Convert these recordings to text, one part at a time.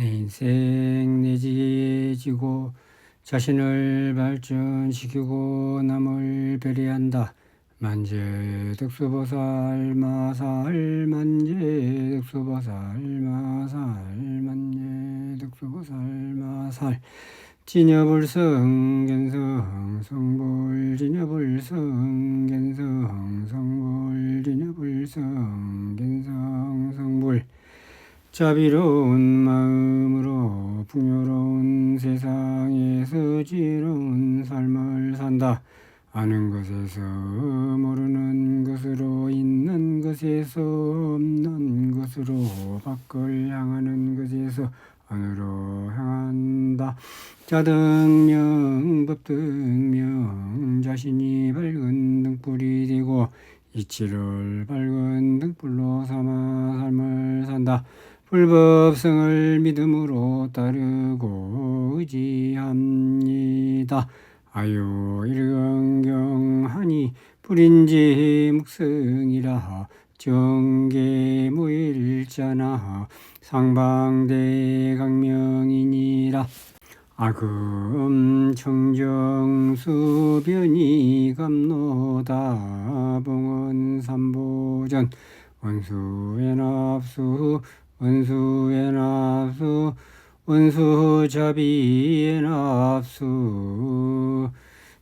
내 인생 내지에 지고 자신을 발전시키고 남을 배려한다. 만제 득수보살 마살 만제 득수보살 마살 만제 득수보살 마살 진여불성 견성 성불 진여불성 견성 성불 진여불성 견성 자비로운 마음으로 풍요로운 세상에서 지혜로운 삶을 산다. 아는 것에서 모르는 것으로 있는 것에서 없는 것으로 밖을 향하는 것에서 안으로 향한다. 자등명 법등명 자신이 밝은 등불이 되고 이치를 밝은 등불로 삼아 삶을 산다. 불법성을 믿음으로 따르고 의지합니다. 아유 일경경하니 불인지 묵승이라 정계무일자나 상방대강명이니라 아금 청정수변이 감노다 봉은 삼보전 원수의 납수 원수의 납수 원수자비의 납수.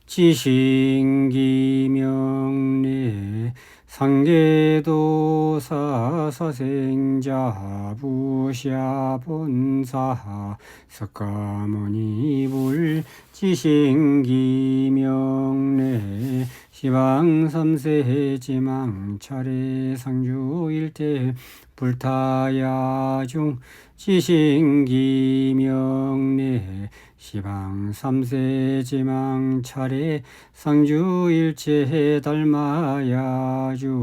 지신기명례 상계도사 사생자 부샤 본사. 석가모니 불 지신기명례 시방 삼세 지망 차례 상주 일대 불타야중 지신기명례 시방 삼세 지망 차례 상주일체 달마야중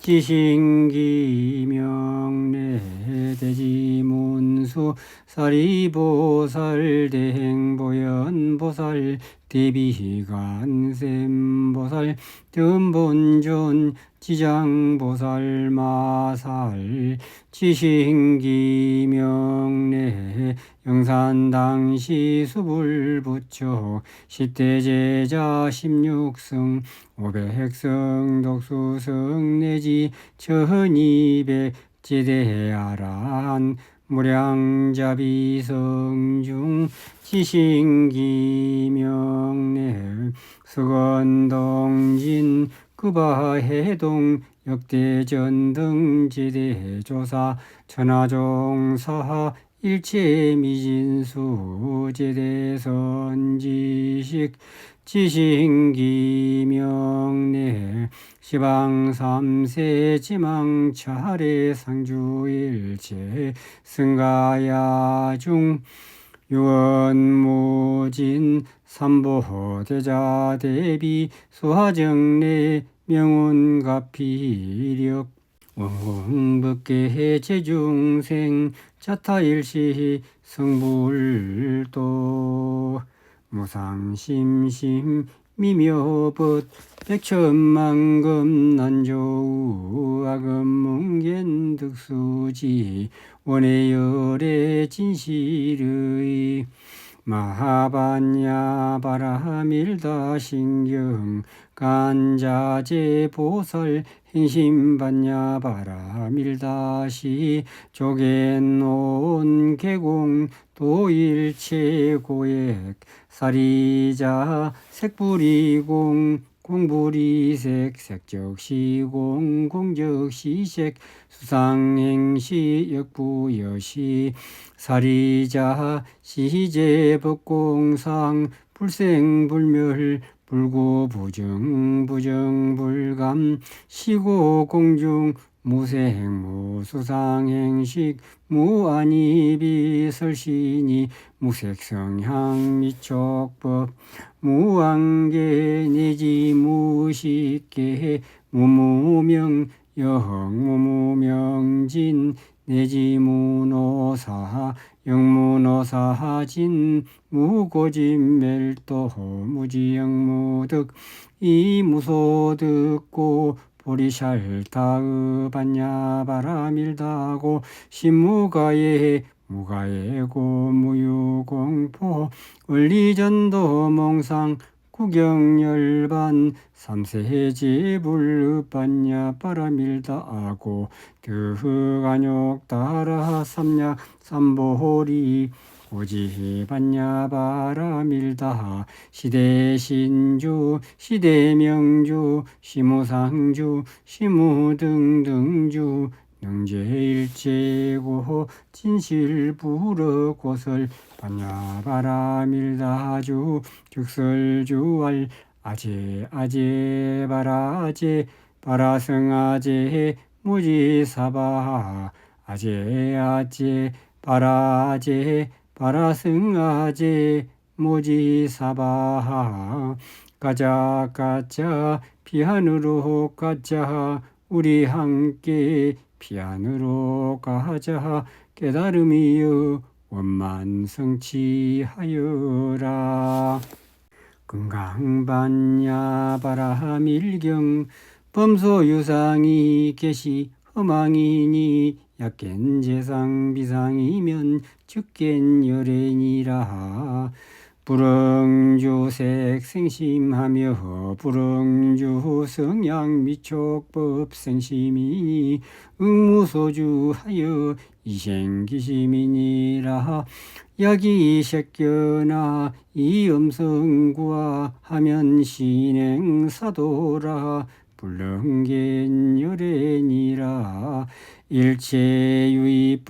지신기명례 대지문수 사리보살 대행보현보살 대비간샘보살 뜸본존 지장보살 마살 지신기명례 영산당시 수불부처 시대제자 십육성 오백성 독수성 내지 천이백 지대아란 무량자비 성중 지신기명례 수건동진 급바해동 역대전 등지대 조사 천하종사 일체미진수 제대선지식 지신기명례 시방삼세 지망차례 상주일체 승가야중 유언무진 삼보대자 대비 수화정례 명운가피력 원공법계 제중생 자타일시 성불도 무상심심 미묘벗 백천만금 난조우 악음문겐 득수지 원해열의 진실의 마하반야 바라밀다 신경 간자제 보살 행심반야 바라밀다시 조개놓은 계공 도일체 고액. 사리자 색불이공 공불이색 색적시공 공적시색 수상행시 역부여시. 사리자 시제법공상 불생불멸 불고 부정 부정 불감 시고 공중 무생무수상행식 무안이비 설신이 무색성향 미촉법 무안계 내지 무식계 무무명 영무명진 내지 무노사 영무노사진 무고진멸도 무지영무득 이무소득고 보리샬타의 반야바라밀다고 신무가에 무가예고 무유공포 원리전도 몽상 구경열반 삼세지불반야 바라밀다하고 드흑안욕 따라 삼약 삼보리 오지반야 바라밀다 시대신주 시대명주 시무상주 시무등등주 능제일제고 진실부르 곳을 반야바라밀다주 즉설주알 아제 아제 바라제 바라성아제 무지사바 아제 아제 바라제 바라성아제 무지사바 가자 가자 피안으로 가자 우리 함께 피안으로 가자. 깨달음이여 원만성취하여라. 건강반야바라밀경 범소유상이 계시 허망이니 약겐 재상 비상이면 즉겐 열애니라 불응주색 생심하며 불응주 성양 미촉법 생심이니 응무소주하여 이생기심이니라. 약이 새겨나 이 음성구와 하면 신행사도라. 불능겐 열애니라. 일체유의법이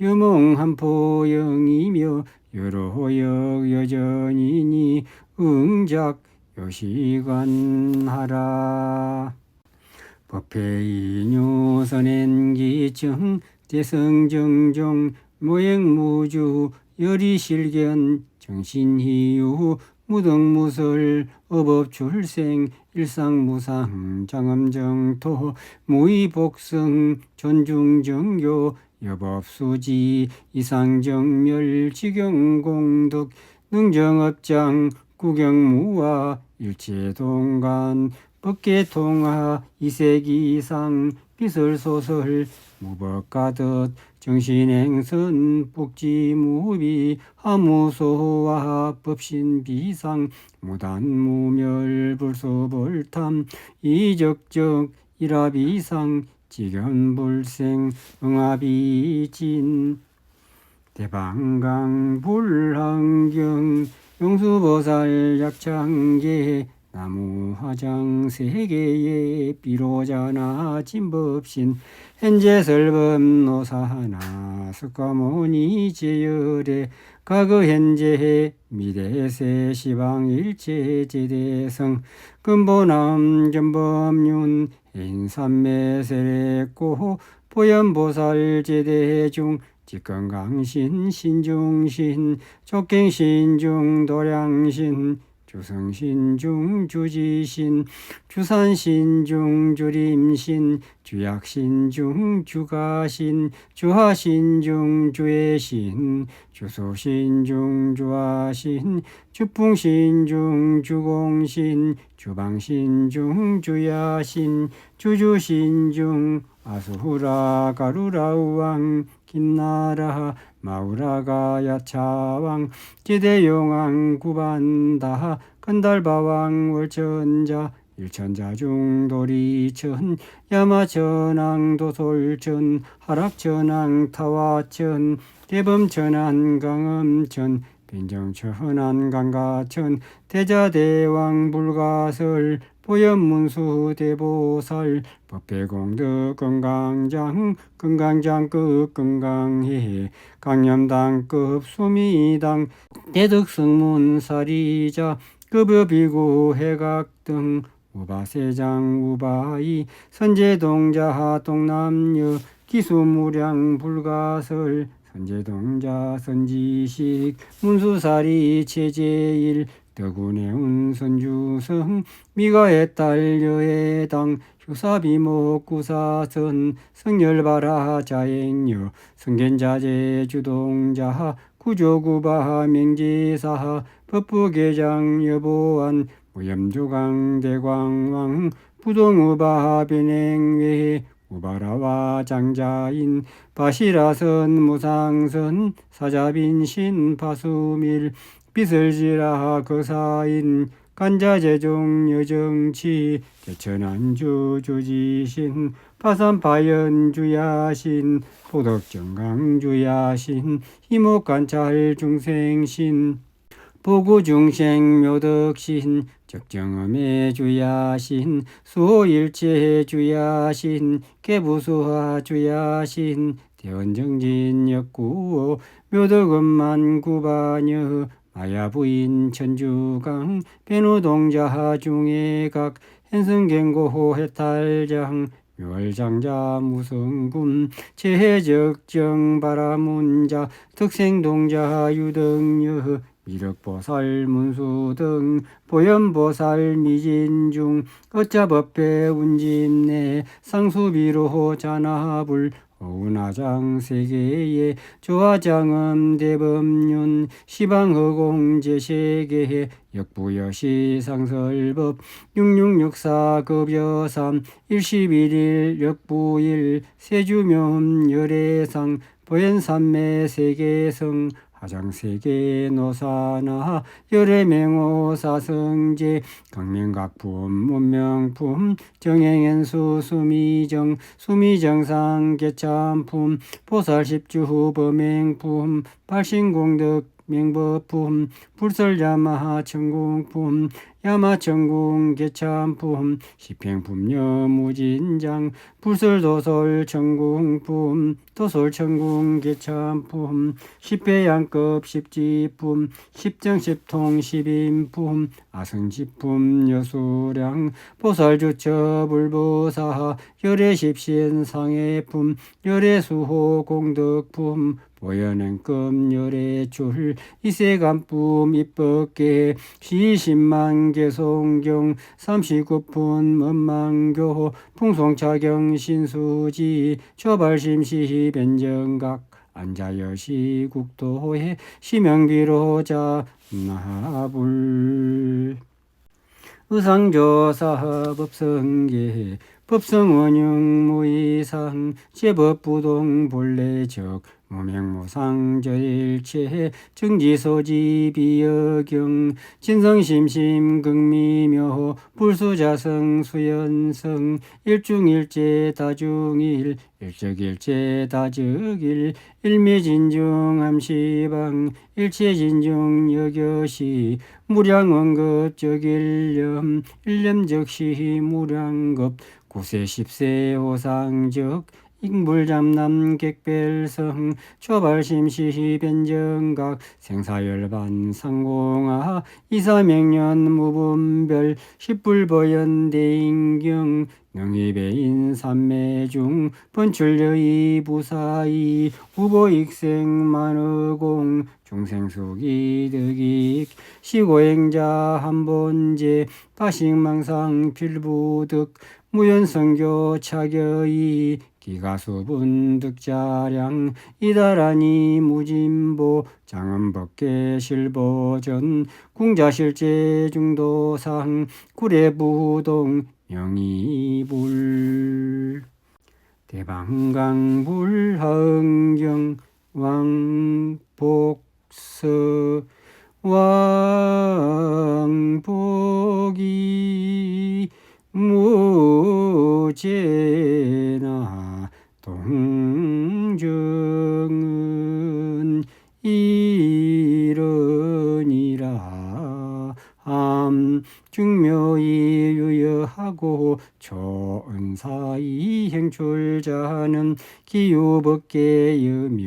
유몽한 포영이며 여로역 여전이니 응작 요시관하라. 법회인유선엔 기청 대성정종 모행무주 열이실견 정신희유 무등무설 어법출생 일상무상 장엄정토 무의복성 존중정교 여법수지 이상정멸 지경공덕 능정업장 구경무와 일체동간 법계통화 이세기상 비설소설 무법가듯 정신행선 복지무비 하무소와 법신비상 무단무멸 불소벌탐 이적적 일합이상 지견불생 응합이진. 대방강 불환경 용수보살 약창계 나무화장 세계에 비로자나 진법신 현재설법 노사하나 석가모니 제열에 과거 현재 미래세 시방일체 제대성 근본암 견법륜 인삼매세례고 보현보살 제대중 직건강신 신중신 족갱신중 도량신 주성신중 주지신 주산신중 주림신 주약신중 주가신 주하신중 주애신 주소신중 주하신 주풍신중 주공신 주방신중 주야신 주주신중 아수라 가루라우왕 김나라 마우라가 야 차왕 지대용왕 구반다 건달바왕 월천자 일천자 중 도리천 야마천왕 도솔천 하락천왕 타와천 대범천안 강엄천 빈정천안 강가천 대자대왕 불가설 보현문수 대보살 법배공덕 건강장 건강장급 건강해 강념당급 수미당 대덕성문사리자 급여비구 해각 등 우바세장 우바이 선제동자 동남여 기수무량 불가설 선제동자 선지식 문수사리 체제일 德구내운 선주성 미가의 딸 여해당 휴사비목 구사선 성열바라 자행여 성견자재 주동자 구조구바 명지사 법부계장 여보안 무염조강 대광왕 부동우바 변행외 우바라와 장자인 바시라선 무상선 사자빈신 파수밀 비설지라 거사인 간자재종 여정치 대천안주 주지신 파산파연 주야신 포덕정강 주야신 희목관찰 중생신 보구중생 묘덕신 적정음의 주야신 수호일체 주야신 개부수화 주야신 대원정진 역구호 묘덕음만 구반여 마야부인 천주강 변우동자 중에각 hen승갱고 해탈장 묘월장자 무성금 재해적정 바라문자 특생동자 유등여 미륵보살 문수등 보현보살 미진중 어짜법회 운짐내 상수비로 자나불 어운하장 세계에 조화장음 대법륜 시방허공 제 세계 역부여시 상설법 6664 급여삼 111일 역부일 세주묘음 열애상 보현산매 세계성 하장세계 노사나 열애맹호 사성제 강명각품 문명품 정행연수 수미정 수미정상 개참품 보살십주 범행품 발신공덕 명법품 불설야마 천공품 야마천공 개참품 시팽품녀 무진장 불설도솔 천공품 도솔천공 개참품 십배양급 십지품 십정십통 십인품 아승지품 여수량 보살주처 불보사 열애십신 상해품 열애수호 공덕품 보현행금 열애줄 이세간품 입법계 시신만 개송경 삼십구푼 먼망교 풍송차경 신수지 초발심시 변정각 안자여시 국도회 시명비로자 나불. 의상조사 법성계 법성원용 무이상 제법부동 본래적 무명무상절일체 정지소지 비여경 진성심심 극미묘 불수자성 수연성 일중일체 다중일 일적일체 다적일 일미진중 암시방 일체진중 여겨시 무량원급적일념 일념적시 무량급 구세십세 호상적 익물잠남 객별성 초발심시 변정각 생사열반 상공하 이사명년 무분별 십불보연 대인경 명의배인 삼매중 번출여의 부사이 후보익생 만의공 중생수기 득익 시고행자 한본제 파식망상 필부득 무연성교 차겨이 기가수분 득자량 이다라니 무진보 장엄법계 실보전 궁자실제 중도상 구례부동 명이불 대방강불 하응경 왕복서 왕복이 무제 중묘히 유여하고 좋은 사이 행 출자는 기유법계이며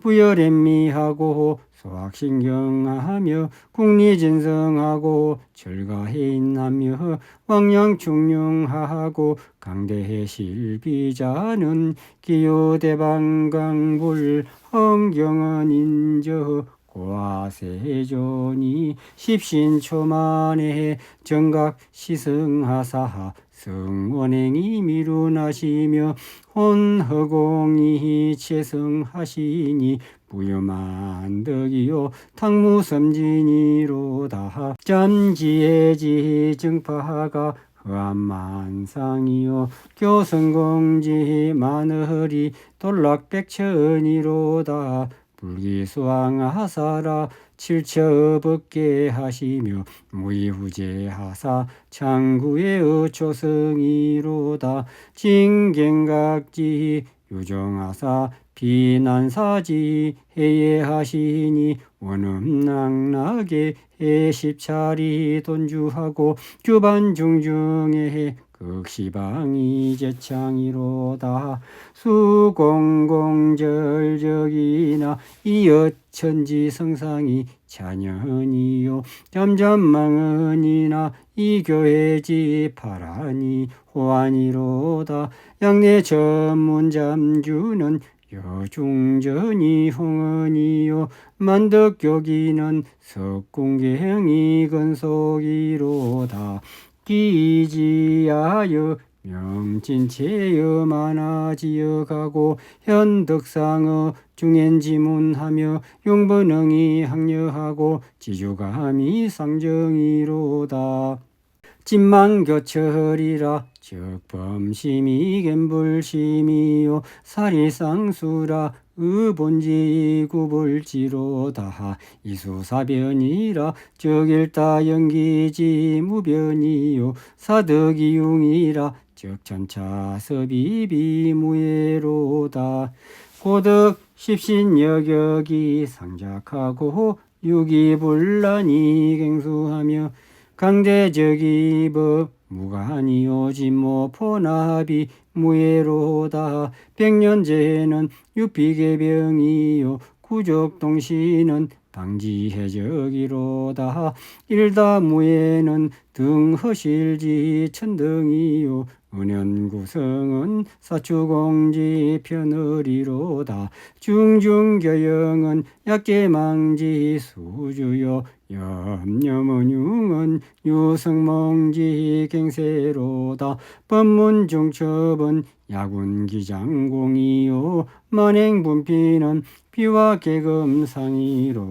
부여랜미하고 소학신경하며 국리진성하고 철가해인하며 왕양충룡하고 강대해실비자는 기요대방광불 험경은인저 고아세존이 십신초만에 정각 시승하사 성원행이 미루나시며 혼허공이 채성하시니 부여만덕이요 탕무섬진이로다. 잠지해지 정파가 허한만상이요 교성공지 마늘이 돌락백천이로다 불기수왕하사라 칠처법계 하시며 무이후제하사 창구의 어초성이로다 징경각지 유정하사 비난사지 해예하시니 원음낭락에 해십차리 돈주하고 규반중중에 극시방이 제창이로다. 수공공절적이나 이어천지 성상이 자년이요. 점점망언이나 이교회지 파라니 호환이로다. 양내 전문 잠주는 여중전이 홍언이요. 만덕교기는 석궁경이 건속이로다 기지하여 명진체여 만화지어가고 현덕상어 중엔지문하며 용번응이 항려하고 지주감이 상정이로다. 진망교철이라 적범심이 갬불심이요 사리상수라 의본지 구불지로다. 이수사변이라 적일다 연기지 무변이요. 사덕이용이라 적천차섭이비무예로다. 고덕 십신여격이 상작하고 유기불란이 갱수하며 강대적이 법 무관이요 진모 포납이 무예로다. 백년제는 유피계병이요. 구족동시는 방지해적이로다. 일다무예는 등허실지 천등이요 은연구성은 사추공지 편을이로다. 중중교영은 약계망지 수주요. 염려문융은 유성몽지 갱세로다. 법문중첩은 야군기장공이요. 만행분피는 비와 계금상이로다.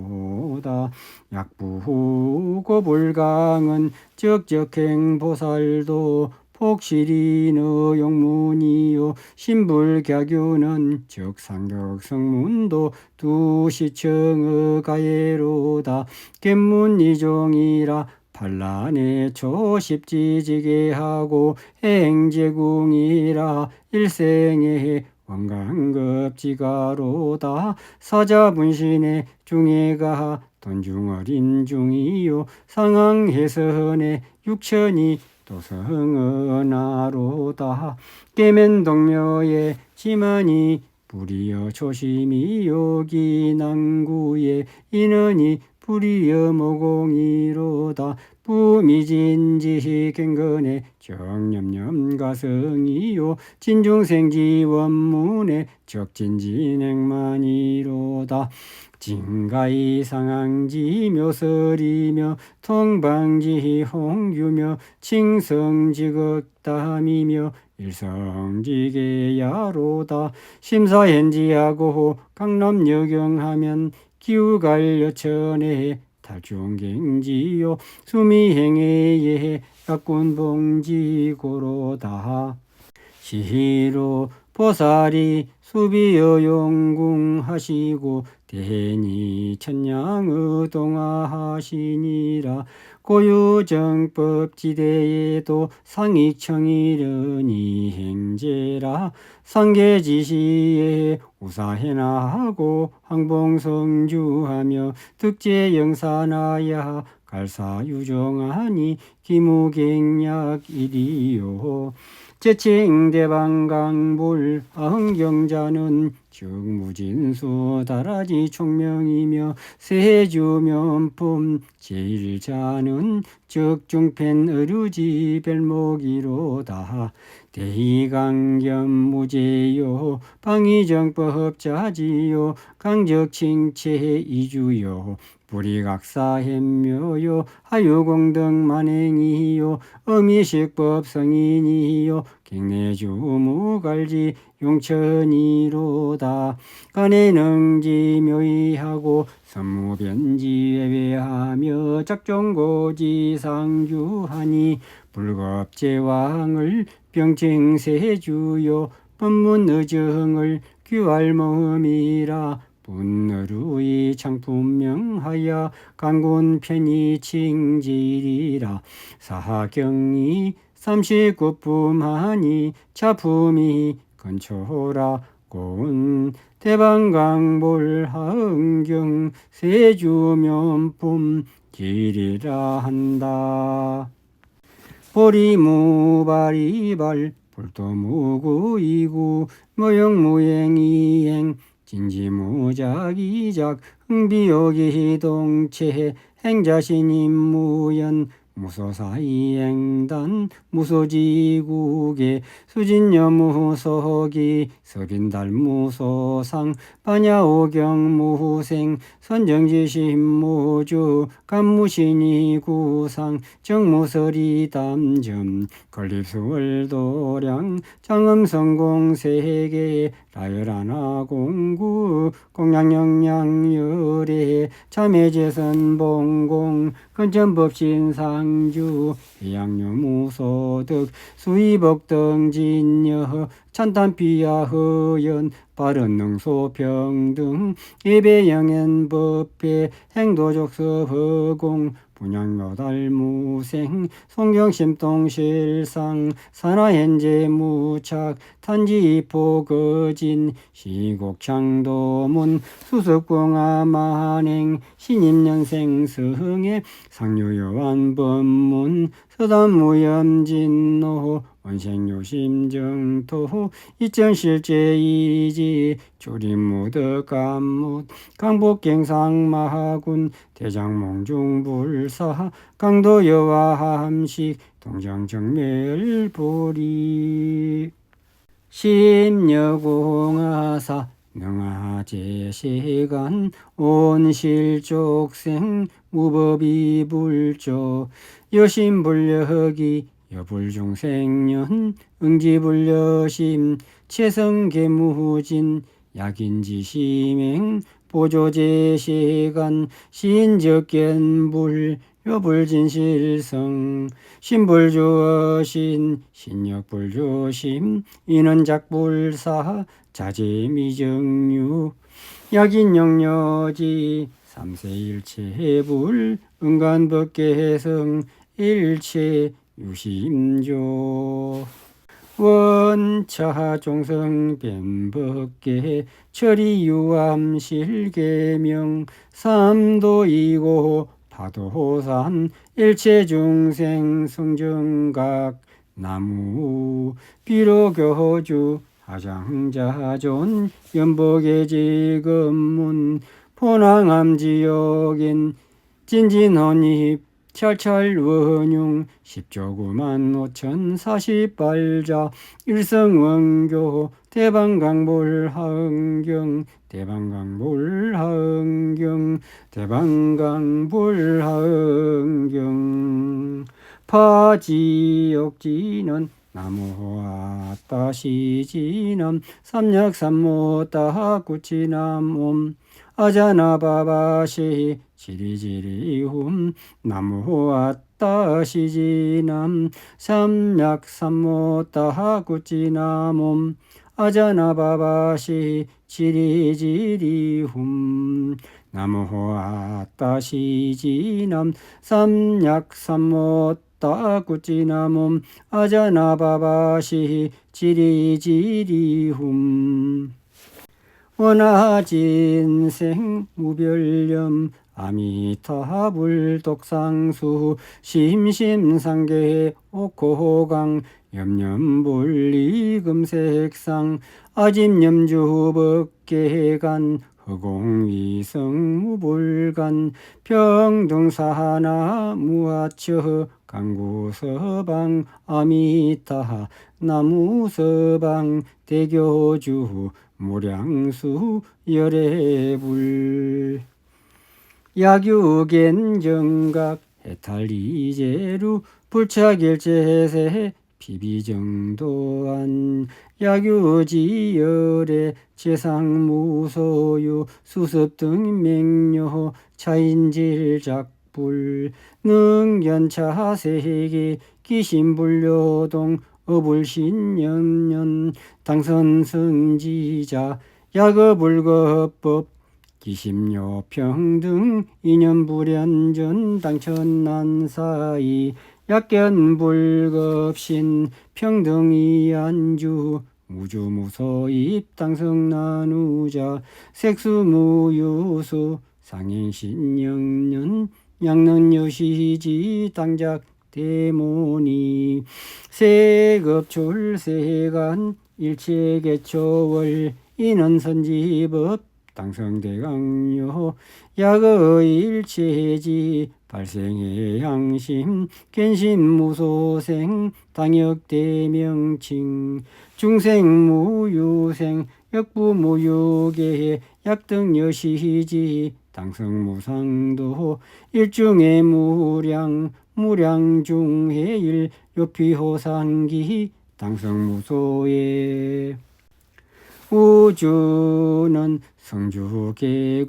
약부고불강은 적적행보살도 폭실이너 용문이요. 신불갸규는 적상격성문도 두시청의 가예로다. 갯문이종이라 반란의 초십지지게 하고 행제궁이라 일생의 원강급지가로다. 사자분신의 중해가 돈중어린 중이요. 상황해선의 육천이 도성은하로다. 깨면동묘의 지만이 불이여 조심이 여기 난구에 인원이 불이여 모공이로다. 부미진지 갱건의 정념념 가성이요. 진중생지 원문의 적진진행만이로다 진가이 상항지 묘설이며 통방지 홍유며 칭성지극담이며 일성지계야로다. 심사현지하고 강남여경하면 기우갈여천에 탈중갱지요. 수미행해에 약군봉지고로다. 시로 보살이 수비여 용궁하시고 대니 천냥의 동화하시니라. 고유정법 지대에도 상익청이려니 행제라. 상계지시에 우사해나 하고 항봉성주하며 득제영사나야 갈사유정하니 기무갱약이리요. 제칭대방강불 아흥경자는 즉무진수 다라지 총명이며 세주면품 제일자는 적중팬 의류지 별목이로다 대의강겸 무제요 방위정법자지요 강적칭체 이주요 불이각사햄묘요 하유공등 만행이요 어미식법 성인이요 갱내주무갈지 용천이로다. 간해능지 묘의하고 선무변지 외외하며 작종고지 상주하니 불겁제왕을 병증세주요 법문의정을 규알몸이라 분노루이 창품명하여 강군 편이 칭지리라. 사경이 삼십구품하니 차품이 건초라. 고운 대방강볼 하은경 세주면품 길이라 한다. 보리무바리발 불도무구이구 모형무행이행 진지무작이작 흥비요기동체 행자신임 무연 무소사이행단 무소지국에 수진여무소기 서빈달 무소상 반야오경 무생 선정지신무주 간무신이 구상 정무설이 담점 건립수월도량 장음성공세계 라열하나공구 공양영양열애 참회재선 봉공 근천법신상주 해양유무소득 수의복등진여 찬탄피야허연 바른능소평등 예배영연법회 행도족서허공 분양묘달무생 송경심동실상 산하현재 무착 탄지포거진 시곡창도문 수석공화만행 신임년생승의 상류요한법문 서단무염진노 원생요 심정토 이천실제이지 조림무덕감무 강복갱상마하군 대장몽중불사 강도여와함식 동정정멸보리 심여공하사 능하제시간 온실족생 무법이불조 여신불력이 여불중 생년 응지불여심 체성계무진 약인지심행 보조제시간 신적견불 여불진실성 신불조신 신역불조심 인원작불사 자제미정유 약인영여지 삼세일체불 은간법계성 일체 유심조. 원차 종성 변법계 처리유암 실계명 삼도이고 파도산 일체 중생 성정각 나무 비로교주 하장자존 연복의 지금문 포항암지역인 진진헌입 철철원용 십조구만 오천 사십발자 일성원교 대방강볼하은경 대방강볼하은경 대방강볼하은경. 파지옥지는 나무화따시지남 삼약삼모따 구치남옴. 아자나바바시 지리지리훔 나무호아따시지남 삼약삼모따구치남옴 아자나바바시 지리지리훔 나무호아따시지남 삼약삼모따구치남옴 아자나바바시 지리지리훔 원하진생 무별념 아미타불 독상수 심심상계 옥호강 염염불리 금색상 아집염주법계간 허공위성 무불간 평등사하나 무하처 강구서방 아미타 나무서방 대교주 무량수 열애불. 야규겐정각 해탈이제루 불차길제세 비비정도안. 야규지열의 재상무소유 수습 등 맹료 차인질작불. 능견차세기 기신불료동 어불신년년 당선 승지자 야거불거법 기심요 평등 인연불연전 당천난 사이 약견불급신 평등이 안주 무주무소입 당성나누자 색수무유수 상인신영년 양능여시지 당작 대모니 세급출세간 일체개초월 인원선지법 당성대강요. 약의 일체지 발생의 양심 견신무소생 당역대명칭 중생무유생 역부무유계 약등여시지 당성무상도 일중의 무량 무량중해일 요피호상기 당성무소에 우주는 성주개공하고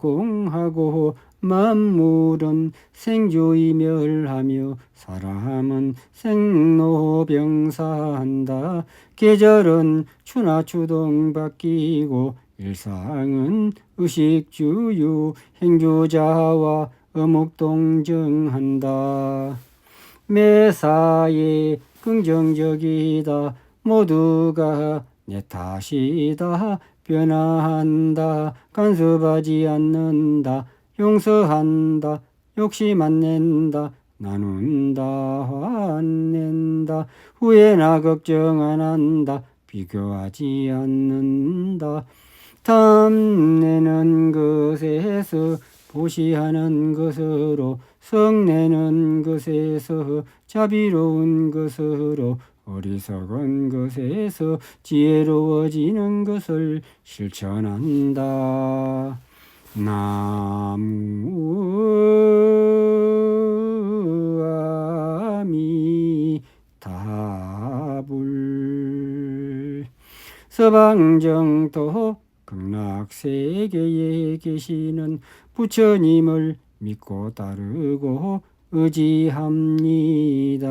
만물은 생주이멸하며 사람은 생로병사한다. 계절은 추나추동 바뀌고 일상은 의식주유 행주자와 어묵동정한다. 매사에 긍정적이다. 모두가 내 탓이다. 변화한다. 간섭하지 않는다. 용서한다. 욕심 안 낸다. 나눈다. 화낸다. 후회나 걱정 안 한다. 비교하지 않는다. 탐내는 것에서 보시하는 것으로 성내는 것에서 자비로운 것으로 어리석은 것에서 지혜로워지는 것을 실천한다. 나무아미타불 서방정토 극락세계에 계시는 부처님을 믿고 따르고 의지합니다.